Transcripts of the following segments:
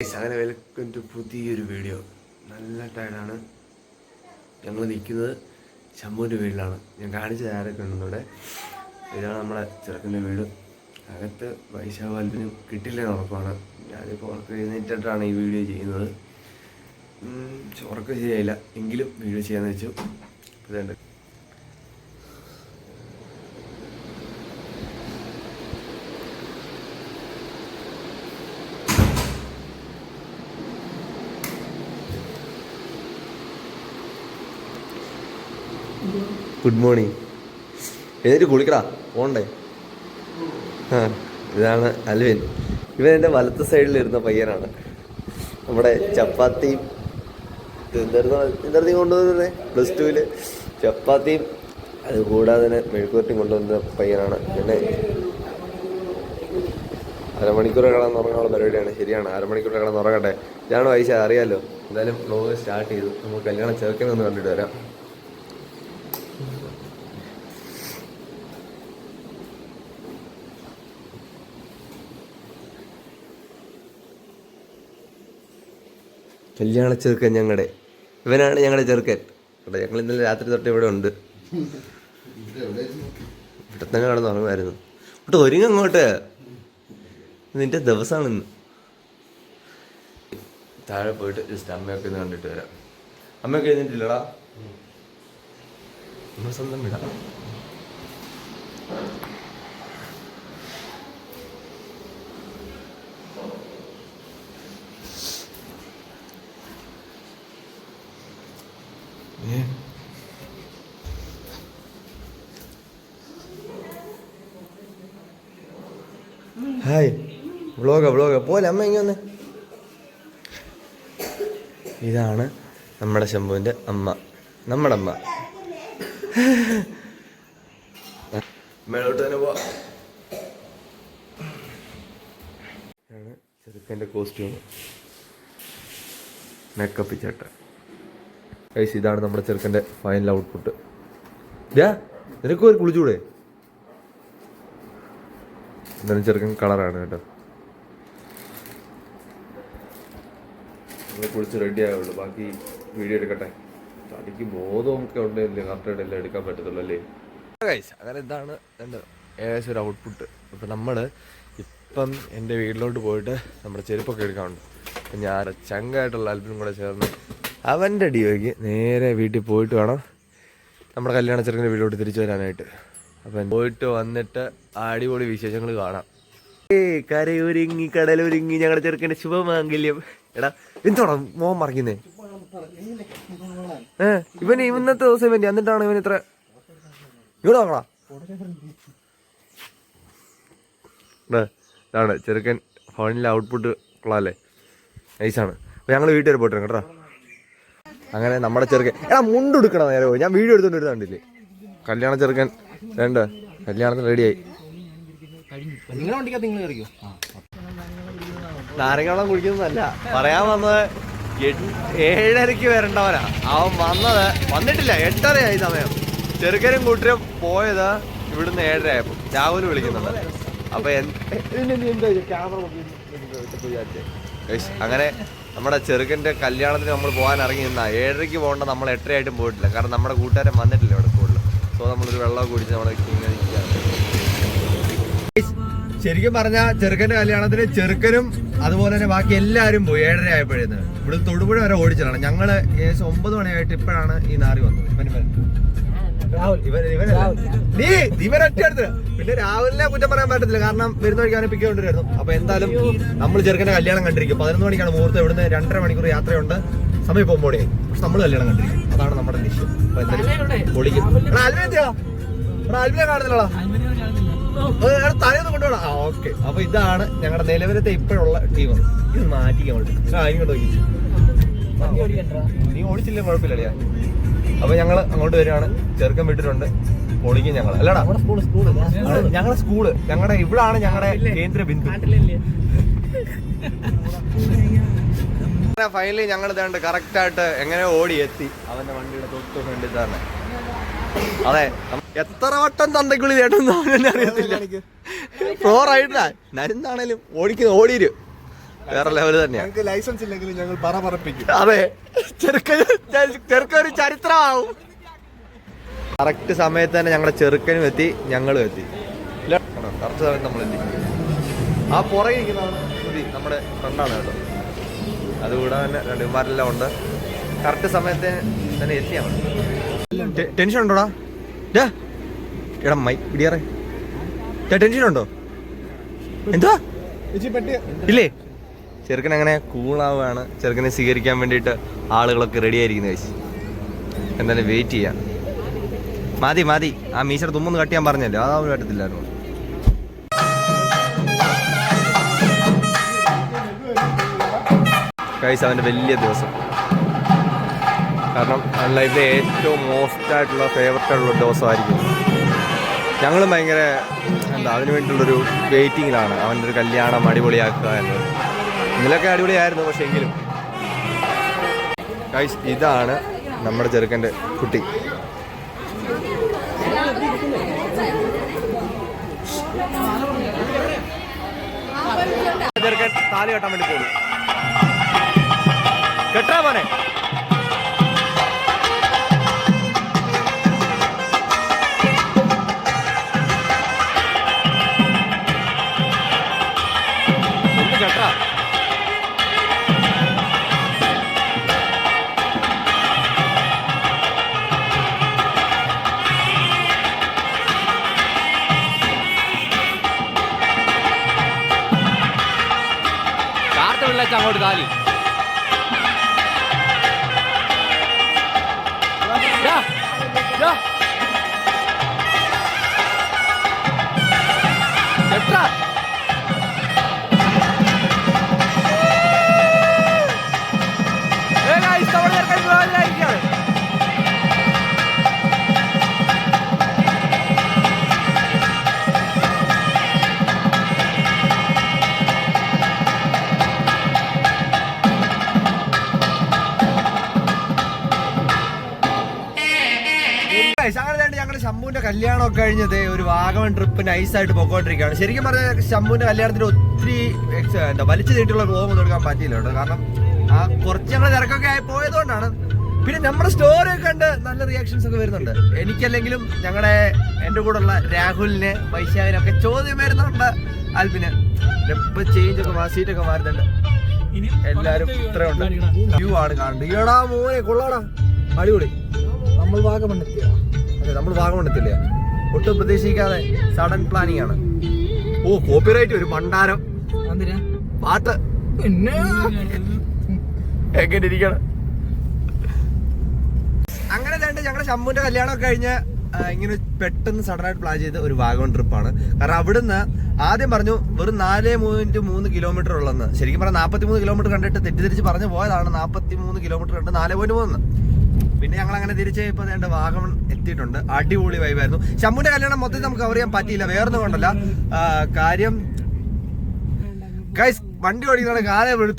അങ്ങനെ welcome to പുതിയൊരു video നല്ല ടയർഡാണ് ഞങ്ങൾ നിൽക്കുന്നത് ശംഭുവിന്റെ വീട്ടിലാണ്. ഞാൻ കാണിച്ച ആരൊക്കെ ഉണ്ടെന്ന് ഇവിടെ. ഇതാണ് നമ്മുടെ ചെറുക്കന്റെ വീട്. അകത്ത് വൈശാഖാൽപ്പിനും കിട്ടില്ല ഉറപ്പാണ്. ഞാനിപ്പോൾ ഉറക്കം എഴുന്നേറ്റിട്ടാണ് ഈ വീഡിയോ ചെയ്യുന്നത്. ഉറക്കം ശരിയായില്ല. എങ്കിലും വീഡിയോ ചെയ്യാമെന്ന് വെച്ചു. ഇതുണ്ട് ഗുഡ് മോർണിംഗ് എഴുന്നേറ്റ് കുളിക്കടാ പോണ്ടേ? ആ ഇതാണ് അൽവിൻ. ഇവൻ എന്റെ വലത്ത് സൈഡിൽ ഇരുന്ന പയ്യനാണ്. നമ്മുടെ ചപ്പാത്തിയും എന്തായിരുന്നു? കൊണ്ടുവന്നത്? പ്ലസ് ടുവിൽ ചപ്പാത്തിയും അത് കൂടാതെ തന്നെ മെഴുക്കുവരട്ടിയും കൊണ്ടുവന്ന പയ്യനാണ്. പിന്നെ അരമണിക്കൂർ കിടന്നുറങ്ങാനുള്ള പരിപാടിയാണ്. ശരിയാണ് അരമണിക്കൂർ കിടന്നുറങ്ങട്ടെ ഇതാണ് വൈശ അറിയാമല്ലോ എന്തായാലും വ്ലോഗ് സ്റ്റാർട്ട് ചെയ്തു. നമുക്ക് കല്യാണം ചേർക്കണമെന്ന് കണ്ടിട്ട് വരാം. കല്യാണ ചെറുക്കൻ ഞങ്ങളുടെ ഇവനാണ് ഞങ്ങളുടെ ചെറുക്കൻ. കേട്ടോ ഞങ്ങൾ ഇന്നലെ രാത്രി തൊട്ട് ഇവിടെ ഉണ്ട്. ഇവിടെ തന്നെ കാണുന്ന ഉറങ്ങുമായിരുന്നു. ഇവിടെ ഒരുങ്ങ അങ്ങോട്ട് നിന്റെ ദിവസമാണ് ഇന്ന്. താഴെ പോയിട്ട് ജസ്റ്റ് അമ്മയൊക്കെ ഒന്ന് കണ്ടിട്ട് വരാം. അമ്മയൊക്കെ എഴുന്നിട്ടില്ലടാ നമ്മൾ സ്വന്തം വിടാം. ഹായ്. വ്ളോഗ വ്ളോഗ. പോലെ അമ്മ ഇങ്ങനെ ഇതാണ് നമ്മുടെ ശംഭുവിന്റെ അമ്മ. നമ്മുടെ അമ്മ. മേളോട്ട് തന്നെ പോവാ. ചെറുക്കന്റെ കോസ്റ്റ്യൂം മേക്കപ്പ് ചേട്ട കൈസ് ഇതാണ് നമ്മുടെ ചെറുക്കന്റെ ഫൈനൽ ഔട്ട്പുട്ട് ഇതാ നിനക്ക് ഒരു കുളിച്ചൂടെ? എന്തായാലും ചെറുക്കൻ കളറാണ് കേട്ടോ. കുളിച്ച് റെഡി ആവുള്ളൂ. ബാക്കി വീഡിയോ എടുക്കട്ടെ. തടിക്ക് ബോധമൊക്കെ ഉണ്ടല്ലേ കറക്റ്റായിട്ട് എല്ലാം എടുക്കാൻ പറ്റത്തുള്ളൂ അല്ലേ? ഗൈസ് അങ്ങനെ ഇതാണ് എന്റെ ഏകദേശം ഒരു ഔട്ട്പുട്ട് ഇപ്പം നമ്മൾ ഇപ്പം എന്റെ വീട്ടിലോട്ട് പോയിട്ട് നമ്മുടെ ചെരുപ്പൊക്കെ എടുക്കാറുണ്ട് അപ്പം ഞാൻ ചങ്കായിട്ടുള്ള ആൽബം കൂടെ ചേർന്ന് അവന്റെ ഡിയോയ്ക്ക് നേരെ വീട്ടിൽ പോയിട്ട് വേണം നമ്മുടെ കല്യാണ ചെറുക്കന്റെ വീട്ടിലോട്ട് തിരിച്ചു വരാനായിട്ട്. അപ്പം പോയിട്ട് വന്നിട്ട് അടിപൊളി വിശേഷങ്ങൾ കാണാം. ഏ കരയൊരുങ്ങി കടലൊരുങ്ങി ഞങ്ങളുടെ ചെറുക്കന്റെ ശുഭമാംഗല്യം. എടാ എന്തോടാ മോൻ മറിക്കുന്നേ ഏ ഇവന് ഇന്നത്തെ ദിവസം വേണ്ടി എന്നിട്ടാണ് ഇവൻ ഇത്ര ഇവിടെ നോക്കടാ ഇതാണ് ചെറുക്കൻ ഫോണിലെ ഔട്ട്പുട്ട് കൊള്ളാല്ലേ നൈസാണ് അപ്പോൾ ഞങ്ങൾ വീട്ടിൽ പോയിട്ടുണ്ട് കേട്ടോ. അങ്ങനെ നമ്മുടെ ചെറുക്കൻ. എടാ മുണ്ടെടുക്കണ നേരെ പോയി. ഞാൻ വീഡിയോ എടുത്തോണ്ട് കണ്ടില്ലേ? കല്യാണ ചെറുക്കൻ. രണ്ട്. കല്യാണത്തിന് റെഡിയായി നാരങ്ങാവെള്ളം കുടിക്കുന്നതല്ല. പറയാൻ വന്നത് ഏഴരക്ക് ഏഴരയ്ക്ക് വരേണ്ടവനാ. അവൻ വന്നത് വന്നിട്ടില്ല എട്ടരയായി സമയം. ചെറുക്കനും കൂട്ടരും പോയത് ഇവിടുന്ന് ഏഴരയായപ്പോ. രാഹുൽ വിളിക്കുന്നുണ്ട്. അപ്പൊ Guys, അങ്ങനെ നമ്മുടെ ചെറുക്കന്റെ കല്യാണത്തിന് നമ്മൾ പോകാൻ ഇറങ്ങി നിന്നാ. ഏഴരയ്ക്ക് പോകേണ്ട നമ്മൾ എട്ടരയായിട്ടും പോയിട്ടില്ല. കാരണം നമ്മുടെ കൂട്ടുകാരൻ വന്നിട്ടില്ല ഇവിടെ കൂടുതൽ സോ നമ്മളൊരു വെള്ളം കുടിച്ച് ഇരിക്കുകയാണ് ശരിക്കും പറഞ്ഞാൽ ചെറുക്കന്റെ കല്യാണത്തിന് ചെറുക്കനും അതുപോലെ തന്നെ ബാക്കി എല്ലാവരും പോയി ഏഴര ആയപ്പോഴേന്ന് ഇവിടെ തൊടുപുഴ വരെ ഓടിച്ചതാണ്. ഞങ്ങൾ ഏകദേശം ഒമ്പത് മണിയായിട്ട് ഇപ്പോഴാണ് ഈ നാറി വന്നത്. ഇവനല്ല. നീ ഇവനൊറ്റ അടുത്ത് പിന്നെ രാവിലെ കുറ്റം പറയാൻ പറ്റത്തില്ല. കാരണം വരുന്ന വഴിക്ക് അവനെ പിക്കൊണ്ടിരുന്നു അപ്പൊ എന്തായാലും നമ്മൾ ചെറുക്കന്റെ കല്യാണം കണ്ടിരിക്കും. പതിനൊന്ന് മണിക്കാണ് മുഹൂർത്തം. ഇവിടുന്ന് രണ്ടര മണിക്കൂർ യാത്രയുണ്ട്. സമയം പോകുമ്പോഴേ പക്ഷെ നമ്മൾ കല്യാണം കണ്ടിരിക്കും. അതാണ് നമ്മുടെ ലക്ഷ്യം. അപ്പൊ എന്തായാലും പൊളിക്കും. എടാ, ആൽവിനെ എന്തിയാ? എടാ, ആൽവിനെ കാണുന്നില്ലടാ. തലേന്ന് കൊണ്ടുപോകണം ആ ഓക്കെ. അപ്പൊ ഇതാണ് ഞങ്ങളുടെ നിലവിലത്തെ ഇപ്പോഴുള്ള ടീം. ഇത് മാറ്റിക്കാൻ വേണ്ടി നോക്കി നീ ഓടിച്ചില്ലേ കുഴപ്പമില്ലടിയാ അപ്പൊ ഞങ്ങൾ അങ്ങോട്ട് വരികയാണ്. ചെറുക്കൻ വിട്ടിട്ടുണ്ട് പൊളിക്കും ഞങ്ങൾ അല്ലടാ. സ്കൂൾ സ്കൂൾ ഞങ്ങളുടെ സ്കൂൾ. ഞങ്ങളുടെ ഇവിടാണ് ഞങ്ങളുടെ കേന്ദ്ര ബിന്ദു. ഫൈനലി ഞങ്ങൾ ഇതാണ്ട് കറക്റ്റ് ആയിട്ട് എങ്ങനെ ഓടി എത്തി അവന്റെ വണ്ടിയുടെ തൊട്ട് ഫ്രണ്ടിൽ തന്നെ. അതെ എത്ര വട്ടം തന്തക്കുള്ളി ചേട്ടൻ അറിയത്തില്ല. പ്രോ റൈഡറാ നരുന്നാണേലും ഓടിക്കുന്ന ഓടിയിരു. വേറെ ലെവൽ തന്നെയാ. ഞങ്ങൾക്ക് ലൈസൻസ് ഇല്ലെങ്കിലും ഞങ്ങൾ പറ പറപ്പിക്കും. അതെ. ചെറുക്കൻ ചെറുക്കൊരു ചരിത്രമാവും. കറക്റ്റ് സമയത്ത് തന്നെ ഞങ്ങളുടെ ചെറുക്കനും എത്തി ഞങ്ങളും എത്തി. കറക്റ്റ് സമയത്ത് നമ്മൾ എത്തി. ആ പുറകെ നമ്മുടെ ഫ്രണ്ടാണ് കേട്ടോ. അതുകൂടാതെ തന്നെ രണ്ട് ഇമാരെല്ലാം ഉണ്ട്. കറക്റ്റ് സമയത്ത് തന്നെ എത്തിയാ ടെൻഷൻ ഉണ്ടോടാ? എടാ മൈ ഇടിയാറേ ടെൻഷൻ ഉണ്ടോ? എന്താ? ഇല്ലേ? ചെറുക്കൻ അങ്ങനെ കൂളാവുകയാണ് ചെറുക്കനെ സ്വീകരിക്കാൻ വേണ്ടിയിട്ട് ആളുകളൊക്കെ റെഡി ആയിരിക്കുന്നു കഴിച്ചു എന്തായാലും വെയിറ്റ് ചെയ്യാം. മതി മതി ആ മീശർ തുമ്മൊന്ന് കട്ട് ചെയ്യാൻ പറഞ്ഞല്ലോ. അതാവും പറ്റത്തില്ലായിരുന്നു കഴിച്ച് അവന്റെ വലിയ ദിവസം. കാരണം ലൈഫിലെ ഏറ്റവും മോസ്റ്റ് ആയിട്ടുള്ള ഫേവററ്റ് ആയിട്ടുള്ള ദിവസമായിരിക്കും. ഞങ്ങളും ഭയങ്കര എന്താ അതിനു വേണ്ടിയുള്ളൊരു വെയിറ്റിങ്ങിലാണ് അവന്റെ ഒരു കല്യാണം അടിപൊളിയാക്കുക എന്നത്. ഇന്നലൊക്കെ അടിപൊളിയായിരുന്നു പക്ഷെ എങ്കിലും. ഇതാണ് നമ്മുടെ ചെറുക്കന്റെ കുട്ടി. ചെറുക്കൻ താലി കെട്ടാൻ വേണ്ടി പോകുന്നു കെട്ടാ മോനെ. അങ്ങോട്ട് താലി ഒക്കെ കഴിഞ്ഞത് ഒരു വാഗമൺ ട്രിപ്പ് നൈസായിട്ട് പൊക്കോണ്ടിരിക്കുകയാണ് ശരിക്കും പറഞ്ഞാൽ ശംഭുവിന്റെ കല്യാണത്തിന് ഒത്തിരി എന്താ വലിച്ചു നീട്ടിയുള്ള വ്ലോഗ് ഒന്നും എടുക്കാൻ പറ്റിയില്ല കേട്ടോ. കാരണം ആ കുറച്ച് ഞങ്ങൾ തിരക്കൊക്കെ ആയി പോയതുകൊണ്ടാണ്. പിന്നെ നമ്മുടെ സ്റ്റോറി ഒക്കെ കണ്ട് നല്ല റിയാക്ഷൻസ് ഒക്കെ വരുന്നുണ്ട്. എനിക്കല്ലെങ്കിലും ഞങ്ങളുടെ എന്റെ കൂടെ ഉള്ള രാഹുലിന് വൈശാഖിനൊക്കെ ചോദ്യം വരുന്നുണ്ട്. അൽബിന് ഇപ്പൊ ചേഞ്ച് ഒക്കെ മാ- സീറ്റൊക്കെ മാറുന്നുണ്ട്. എല്ലാരും ഇത്രയുണ്ട് വ്യൂ ആണ് കാണുന്നത് ഈടാ മോനെ കൊള്ളാടാ. അടിപൊളി. നമ്മൾ വാഗമണ്ണെത്തിയ അതെ നമ്മൾ വാഗമണ്ണെത്തില്ല ഒട്ടും പ്രതീക്ഷിക്കാതെ സഡൻ പ്ലാനിങ് ആണ്. ഓ കോപ്പിറൈറ്റ് ഒരു ഭണ്ഡാരം. പാട്ട്. എങ്ങനെ ഇരിക്കണം? അങ്ങനെ രണ്ട് ഞങ്ങളുടെ ശംഭുവിന്റെ കല്യാണം ഒക്കെ കഴിഞ്ഞ് ഇങ്ങനെ പെട്ടെന്ന് സഡൻ ആയിട്ട് പ്ലാൻ ചെയ്ത ഒരു വാഗൺ ട്രിപ്പാണ് കാരണം അവിടുന്ന് ആദ്യം പറഞ്ഞു വെറും നാല് പോയിന്റ് മൂന്ന് കിലോമീറ്റർ ഉള്ളെന്ന്. ശരിക്കും പറഞ്ഞാൽ നാൽപ്പത്തി മൂന്ന് കിലോമീറ്റർ കണ്ടിട്ട് തെറ്റിദ്ധരിച്ച് പറഞ്ഞു പോയതാണ് നാൽപ്പത്തി മൂന്ന് കിലോമീറ്റർ കണ്ട് നാല് പോയിന്റ് മൂന്ന്. പിന്നെ ഞങ്ങൾ അങ്ങനെ തിരിച്ച് ഇപ്പൊ എന്റെ വാഗമൺ എത്തിയിട്ടുണ്ട്. അടിപൊളി വൈബായിരുന്നു ശംഭുവിന്റെ കല്യാണം മൊത്തത്തിൽ നമുക്ക് കവർ ചെയ്യാൻ പറ്റിയില്ല. വേറൊന്നും കൊണ്ടല്ല. കാര്യം ഗൈസ് വണ്ടി ഓടിക്കുന്ന കാലേ വീട്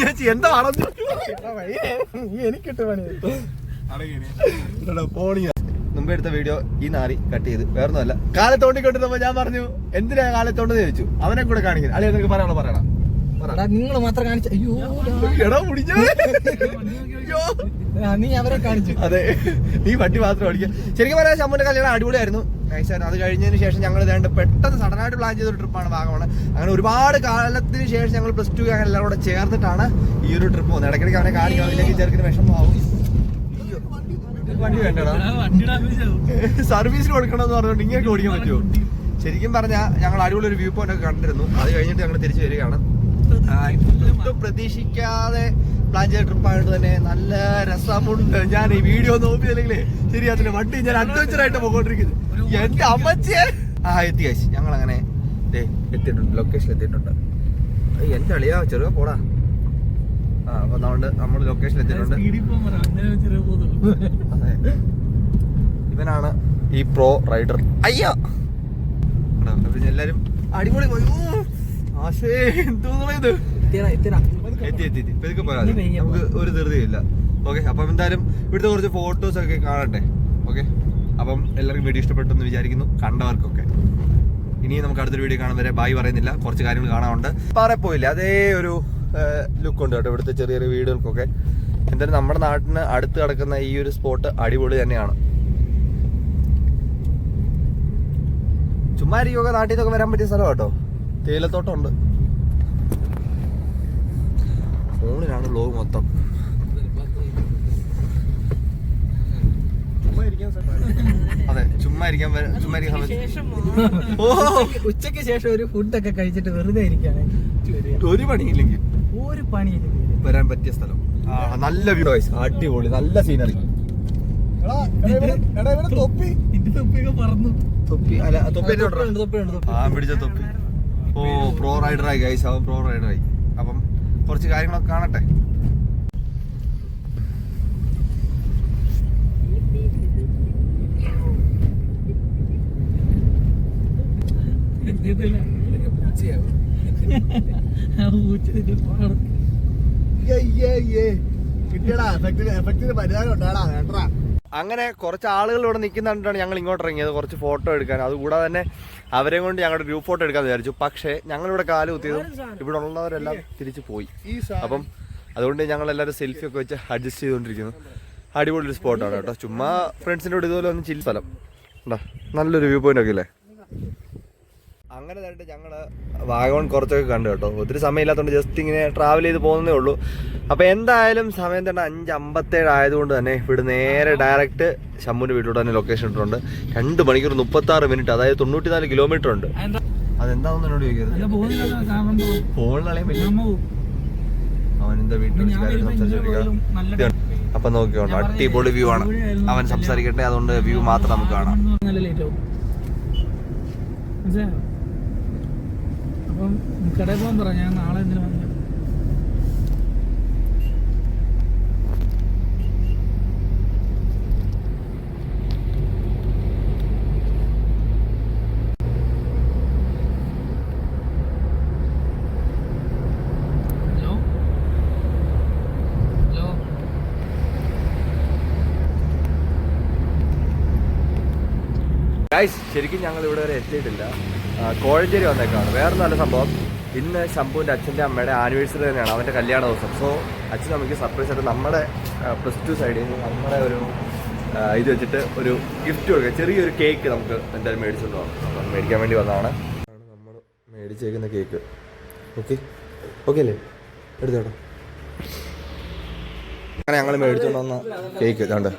ഞാൻ ചി- എന്താ പറഞ്ഞു എനിക്കിട്ട് പണി പോണിയ മുമ്പ് എടുത്ത വീഡിയോ ഈ നാറി കട്ട് ചെയ്ത്. വേറൊന്നുമല്ല. കാലത്തോണ്ടിക്കൊണ്ടിരുന്നപ്പോ ഞാൻ പറഞ്ഞു എന്തിനാ കാലത്തോണ്ടെന്ന് ചോദിച്ചു. അവനെ കൂടെ കാണിക്കുന്നത്. അല്ലെങ്കിൽ നിനക്ക് പറയാനുള്ള പറയണം. പറ. നിങ്ങൾ മാത്രം കാണിച്ച അയ്യോ. എടാ മുടിഞ്ഞോ? അയ്യോ. നീ അവരെ കാണിച്ചു. അതെ. നീ വണ്ടി മാത്രം ഓടിക്കുക ശരിക്കും പറയാൻ ശമ്പുന്റെ കല്യാണം അടിപൊളിയായിരുന്നു. നൈസായിരുന്നു അത് കഴിഞ്ഞതിന് ശേഷം ഞങ്ങൾ ഇതാണ്ട് പെട്ടെന്ന് സഡനായിട്ട് പ്ലാൻ ചെയ്ത ഒരു ട്രിപ്പാണ് ഭാഗമാണ് അങ്ങനെ ഒരുപാട് കാലത്തിന് ശേഷം ഞങ്ങൾ പ്ലസ് ടു അങ്ങനെ എല്ലാവരും കൂടെ ചേർന്നിട്ടാണ് ഈ ഒരു ട്രിപ്പ് പോകുന്നത്. ഇടയ്ക്കിടയ്ക്ക് അവനെ കാണിക്കണം ഇല്ലെങ്കിൽ ചെറുക്കിന് വിഷമമാവും. അയ്യോ. വണ്ടി വേണ്ടടാ. സർവീസിന് കൊടുക്കണമെന്ന് പറഞ്ഞുകൊണ്ട് ഇങ്ങനെ ഓടിക്കാൻ പറ്റുമോ? ശരിക്കും പറഞ്ഞാൽ ഞങ്ങൾ അടിപൊളി ഒരു വ്യൂ പോയിന്റ് ഒക്കെ കണ്ടിരുന്നു. അത് കഴിഞ്ഞിട്ട് ഞങ്ങൾ തിരിച്ചു വരികയാണ്. ഒട്ടും പ്രതീക്ഷിക്കാതെ പ്ലാൻ ചെയ്ത ട്രിപ്പ് ആയിട്ട് തന്നെ നല്ല രസമുണ്ട്. ഞാൻ ഈ വീഡിയോ നോക്കിയില്ലെങ്കിലേ ശരി അതിന് വണ്ടി ഞാൻ അഡ്വഞ്ചർ ആയിട്ട് പോയിക്കൊണ്ടിരിക്കുന്നത് എന്റെ അമ്മച്ചേ ആ എത്തി കഴിച്ച് ഞങ്ങൾ അങ്ങനെ എത്തിയിട്ടുണ്ട് ലൊക്കേഷൻ എത്തിയിട്ടുണ്ട്. എന്റെ അളിയാ ചെറുക പോടാ. ആ അപ്പൊ അതുകൊണ്ട് നമ്മൾ ലൊക്കേഷൻ എത്തിയിട്ടുണ്ട്. ഇവനാണ് ഈ പ്രോ റൈഡർ അയ്യോ! എല്ലാരും അടിപൊളി പോയി. ആശേ എന്തോന്നാ ഇത്? എത്തി എത്തി നമുക്ക് ഒരു ധൃതിയില്ല ഓക്കെ അപ്പം എന്തായാലും ഇവിടുത്തെ കുറച്ച് ഫോട്ടോസ് ഒക്കെ കാണട്ടെ. ഓക്കെ അപ്പം എല്ലാവർക്കും വീഡിയോ ഇഷ്ടപ്പെട്ടെന്ന് വിചാരിക്കുന്നു. കണ്ടവർക്കൊക്കെ. ഇനി നമുക്ക് അടുത്തൊരു വീഡിയോ കാണാൻ വരെ ബായ് പറയുന്നില്ല. കുറച്ച് കാര്യങ്ങൾ കാണാനുണ്ട്. പറയപ്പോയില്ല പോയില്ല? അതേ ഒരു ലുക്ക് ഉണ്ട് കേട്ടോ ഇവിടുത്തെ ചെറിയ ചെറിയ വീടുകൾക്കൊക്കെ. എന്തായാലും നമ്മുടെ നാട്ടിന് അടുത്ത് കിടക്കുന്ന ഈ ഒരു സ്പോട്ട് അടിപൊളി തന്നെയാണ്. ചുമ്മാ ഇരിക്കൊക്കെ നാട്ടിൽ നിന്നൊക്കെ വരാൻ പറ്റിയ സ്ഥലം കേട്ടോ. തേയിലത്തോട്ടം ഉണ്ട് ഫോണിലാണ് ബ്ലോഗ് മൊത്തം. അതെ ചുമ്മാ ഇരിക്കാൻ ചുമ്മാ ഇരിക്കാൻ. ഓ ഉച്ചയ്ക്ക് ശേഷം ഒരു ഫുഡൊക്കെ കഴിച്ചിട്ട് വെറുതെ ഇരിക്കാണ്. ഒരു പണിയില്ലെങ്കിൽ ഒരു പണിയില്ല വരാൻ പറ്റിയ സ്ഥലം. നല്ല വ്യൂ അടിപൊളി നല്ല സീനറി തൊപ്പി തൊപ്പി തൊപ്പിയൊക്കെ പറന്നു തൊപ്പി. അല്ല തൊപ്പി. ആ പിടിച്ച തൊപ്പി. ഓ പ്രോ റൈഡറായി ഗൈസ് അവൻ പ്രോ റൈഡറായി അപ്പം കുറച്ച് കാര്യങ്ങളൊക്കെ കാണട്ടെ. ആ പരിഹാരം ഉണ്ടാടാ പാട്. അങ്ങനെ കുറച്ച് ആളുകൾ ഇവിടെ നിൽക്കുന്നുണ്ടാണ് ഞങ്ങൾ ഇങ്ങോട്ട് ഇറങ്ങിയത്. കുറച്ച് ഫോട്ടോ എടുക്കാൻ. അതുകൂടാതെ തന്നെ അവരെ കൊണ്ട് ഞങ്ങളുടെ ഗ്രൂപ്പ് ഫോട്ടോ എടുക്കാൻ വിചാരിച്ചു. പക്ഷേ ഞങ്ങളിവിടെ കാൽ കുത്തിയതും ഇവിടെ ഉള്ളവരെല്ലാം തിരിച്ചു പോയി. അപ്പം അതുകൊണ്ട് ഞങ്ങൾ എല്ലാവരും സെൽഫി ഒക്കെ വെച്ച് അഡ്ജസ്റ്റ് ചെയ്തുകൊണ്ടിരിക്കുന്നു. അടിപൊളി ഒരു സ്പോട്ടാണ് കേട്ടോ. ചുമ്മാ ഫ്രണ്ട്സിന്റെ കൂടെ ഇതുപോലെ ഒന്ന് ചില്ല സ്ഥലം. ഉണ്ടോ നല്ലൊരു വ്യൂ പോയിന്റ് ഒക്കെ ഇല്ലേ? അങ്ങനെ തന്നെ ഞങ്ങൾ വാഗമൺ കുറച്ചൊക്കെ കണ്ടു കേട്ടോ. ഒത്തിരി സമയമില്ലാത്തതുകൊണ്ട് ജസ്റ്റ് ഇങ്ങനെ ട്രാവൽ ചെയ്ത് പോകുന്നേ ഉള്ളൂ. അപ്പോൾ എന്തായാലും സമയം തന്നെ അഞ്ച് അമ്പത്തേഴ് ആയതുകൊണ്ട് തന്നെ ഇവിടെ നേരെ ഡയറക്റ്റ് ശമ്മുവിന്റെ വീട്ടിലോട്ട് തന്നെ ലൊക്കേഷൻ ഇട്ടിട്ടുണ്ട്. രണ്ട് മണിക്കൂർ മുപ്പത്താറ് മിനിറ്റ് അതായത് തൊണ്ണൂറ്റിനാല് കിലോമീറ്റർ ഉണ്ട്. അതെന്താ? അതെന്താണെന്ന് എന്നോട് ചോദിക്കരുത്. അവൻ എന്താ? വീട്ടിൽ സംസാരിച്ചോണ്ടിരിക്കുക അപ്പൊ നോക്കിയോണ്ട് അടിപൊളി വ്യൂ ആണ്. അവൻ സംസാരിക്കട്ടെ? അതുകൊണ്ട് വ്യൂ മാത്രം നമുക്ക് കാണാം. മനസ്സിലായോ? അപ്പം കടയിൽ പോകാൻ പറ ഞാൻ നാളെ എന്തിനു വന്നു? ശരിക്കും ഞങ്ങൾ ഇവിടെ വരെ എത്തിയിട്ടില്ല. കോഴഞ്ചേരി വന്നേക്കാണ്. വേറെ നല്ല സംഭവം. ഇന്ന് ശംഭുവിന്റെ അച്ഛന്റെ അമ്മയുടെ ആനിവേഴ്സറി തന്നെയാണ്. അവന്റെ കല്യാണ ദിവസം. സോ അച്ഛൻ നമുക്ക് സർപ്രൈസ് ആയിട്ട് നമ്മുടെ പ്ലസ് ടു സൈഡിൽ നിന്ന് നമ്മുടെ ഒരു ഇത് വെച്ചിട്ട് ഒരു ഗിഫ്റ്റ് കൊടുക്കുക. ചെറിയൊരു കേക്ക് നമുക്ക് എന്തായാലും മേടിച്ചുകൊണ്ട് അപ്പം മേടിക്കാൻ വേണ്ടി വന്നതാണ്. നമ്മൾ മേടിച്ചേക്കുന്ന കേക്ക് ഓക്കെ ഓക്കെ അല്ലേ? എടുത്തോട്ടോ അങ്ങനെ ഞങ്ങൾ മേടിച്ചുകൊണ്ട് വന്ന കേക്ക് ഇതുണ്ട്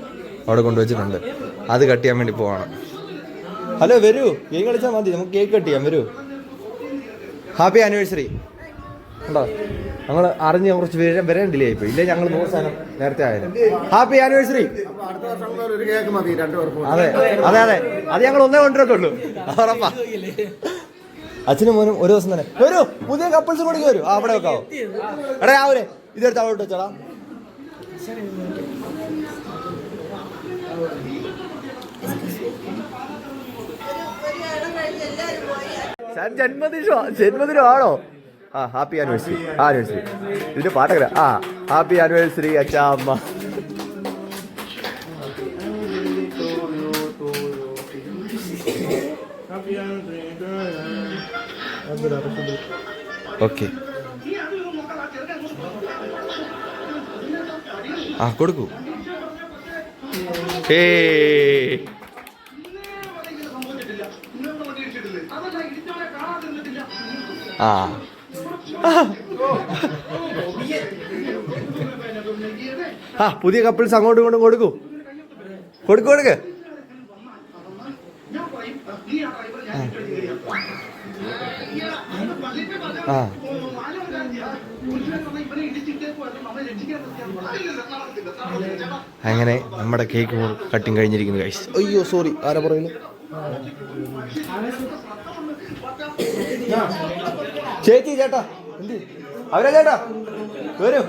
അവിടെ കൊണ്ടുവച്ചിട്ടുണ്ട്. അത് കട്ട് ചെയ്യാൻ വേണ്ടി പോവാണ്. ഹലോ വരൂ. ഗെയിം കളിച്ചാൽ മതി. നമുക്ക് കേക്ക് കട്ട് ചെയ്യാം. വരൂ. Happy anniversary. ഉണ്ടോ ഞങ്ങൾ അറിഞ്ഞ് കുറച്ച് പേര് വരാൻ ഡിലേ ആയിപ്പോയി ഇല്ലേ ഞങ്ങൾ നൂറ് സാധനം നേരത്തെ ആയാലും. Happy anniversary. അതെ അതെ അതെ. അത് ഞങ്ങൾ ഒന്നേ കൊണ്ടുവരത്തുള്ളൂ. ഉറപ്പാ. അച്ഛനും മോനും ഒരു ദിവസം തന്നെ. വരൂ. പുതിയ കപ്പിൾസ് കൂടി വരൂ. അവിടെ വെക്കാവോ? എടാ രാവിലെ ഇതെടുത്ത് അവിടെ വെച്ചോടാ. ഞാൻ ജന്മദിനോ ജന്മദിനം ആണോ? ആ ഹാപ്പി ആനിവേഴ്സറി ആനിവേഴ്സറി. ഇതിന്റെ പാട്ടൊക്കെ ആ ഹാപ്പി ആനിവേഴ്സറി അച്ഛാ അമ്മ ഓക്കെ. ആ കൊടുക്കൂ. ഏ ആ. ആ പുതിയ കപ്പിൾസ് അങ്ങോട്ടും ഇങ്ങോട്ടും കൊടുക്കൂ. കൊടുക്കു കൊടുക്ക്. ആ. അങ്ങനെ നമ്മുടെ കേക്ക് കട്ടിങ് കഴിഞ്ഞിരിക്കുന്നു അയ്യോ സോറി ആരാ പറയുന്നു? ചേച്ചി ചേട്ടാ എന്ത്? അവരാ ചേട്ടാ? വരൂ.